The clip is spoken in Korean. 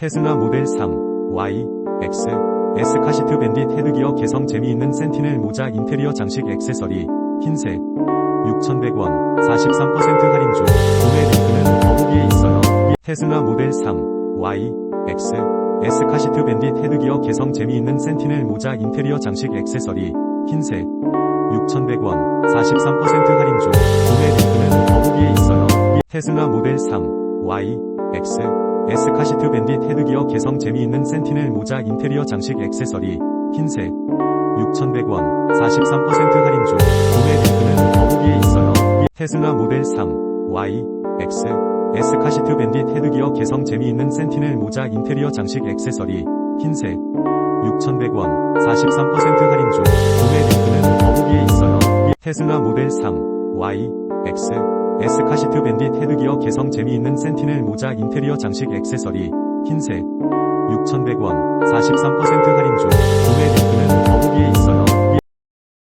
테슬라 모델 3, Y, X, S 카시트 밴딧 헤드기어 개성 재미있는 센티넬 모자 인테리어 장식 액세서리 흰색 6,100원 43% 할인 중 구매 링크는 더보기에 있어요. 테슬라 모델 3, Y, X, S 카시트 밴딧 헤드기어 개성 재미있는 센티넬 모자 인테리어 장식 액세서리 흰색 6,100원 43% 할인 중 구매 링크는 더보기에 있어요. 테슬라 모델 3, Y, X, S 카시트 밴딧 헤드기어 개성 재미있는 센티넬 모자 인테리어 장식 액세서리 흰색 6,100원 43% 할인 중 구매 링크는 더보기에 있어요. 테슬라 모델 3, Y, X, S 카시트 밴딧 헤드기어 개성 재미있는 센티넬 모자 인테리어 장식 액세서리 흰색 6,100원 43% 할인 중 구매 링크는 더보기에 있어요. 테슬라 모델 3, Y, X, S 카시트 밴딧 헤드 개성 재미있는 센티넬 모자 인테리어 장식 액세서리 흰색 6,100원 43%